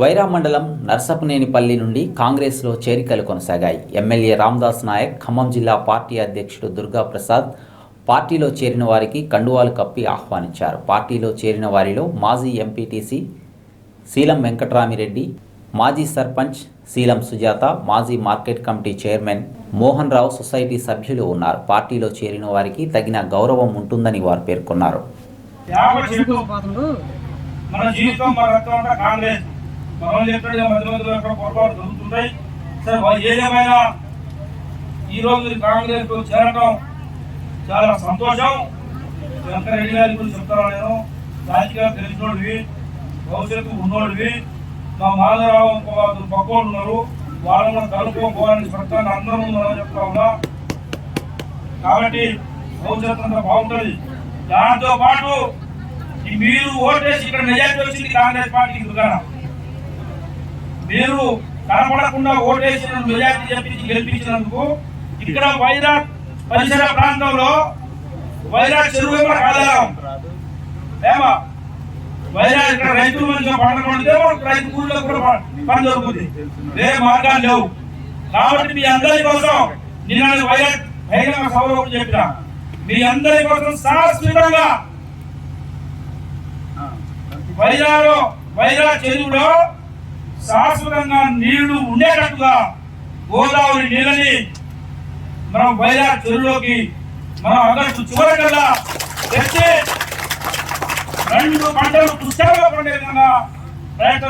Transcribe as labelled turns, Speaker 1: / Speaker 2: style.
Speaker 1: వైరా మండలం నర్సపనేనిపల్లి నుండి కాంగ్రెస్లో చేరికలు కొనసాగాయి. ఎమ్మెల్యే రామ్దాస్ నాయక్ ఖమ్మం జిల్లా పార్టీ అధ్యక్షుడు దుర్గా ప్రసాద్ పార్టీలో చేరిన వారికి కండువాలు కప్పి ఆహ్వానించారు. పార్టీలో చేరిన వారిలో మాజీ ఎంపీటీసీ శీలం వెంకట్రామిరెడ్డి మాజీ సర్పంచ్ శీలం సుజాత మాజీ market committee chairman Mohan Rao society సభ్యులు ఉన్నారు. పార్టీలో చేరిన వారికి తగిన గౌరవం ఉంటుందని వారు పేర్కొన్నారు.
Speaker 2: మన జీవితం మన కాంగ్రెస్. మనం చెప్పినట్టుగా మధ్య మధ్యలో ఎక్కడ పొరపాటు జరుగుతుంటాయి. సరే వాళ్ళు ఏదేమైనా ఈ రోజు కాంగ్రెస్ చేరటం చాలా సంతోషం. వెంకరెడ్డి గారి గురించి చెప్తాను నేను. రాజకీయాలు తెలిసినోడివి భవిష్యత్తు ఉన్నోడివి. మా మాధవరావు పక్కోళ్ళు ఉన్నారు. వాళ్ళని కలుపుకోవాలని చెప్తాను అందరం ఉన్నారని చెప్తా ఉన్నా. కాబట్టి భవిష్యత్తు అంతా బాగుంటుంది. దాంతో పాటు మీరు ఓటేసి ఇక్కడ మెజార్టీ వచ్చింది కాంగ్రెస్ పార్టీకి దుకాణం మీరు కనపడకుండా ఓటేసిన మెజార్టీ చెప్పించి గెలిపించినందుకు ఇక్కడ వైరాట్ పరిసర ప్రాంతంలో వైరాట్ చెరువు కూడా ఆధారం. ఏమా? వైరాట్ ఇక్కడ రైతులు మంచిగా పంట పండితే మనకు రైతు కూలీలో కూడా పని దొరుకుతుంది. వేరే మార్గాలు లేవు. కాబట్టి మీ అందరి కోసం నిన్న వైరాట్ బహిరంగ సభలో చెప్పిన. మీ అందరి కోసం శాశ్వతంగా వైరాలో వైరా చెరువులో శాశ్వతంగా నీళ్ళు ఉండేటట్టుగా గోదావరి నీళ్ళని మనం వైరా చెరువులోకి మనం ఆగస్టు చివరికల్లా తెచ్చి రెండు పంటలు పుష్కలంగా పండే విధంగా ప్రయత్నం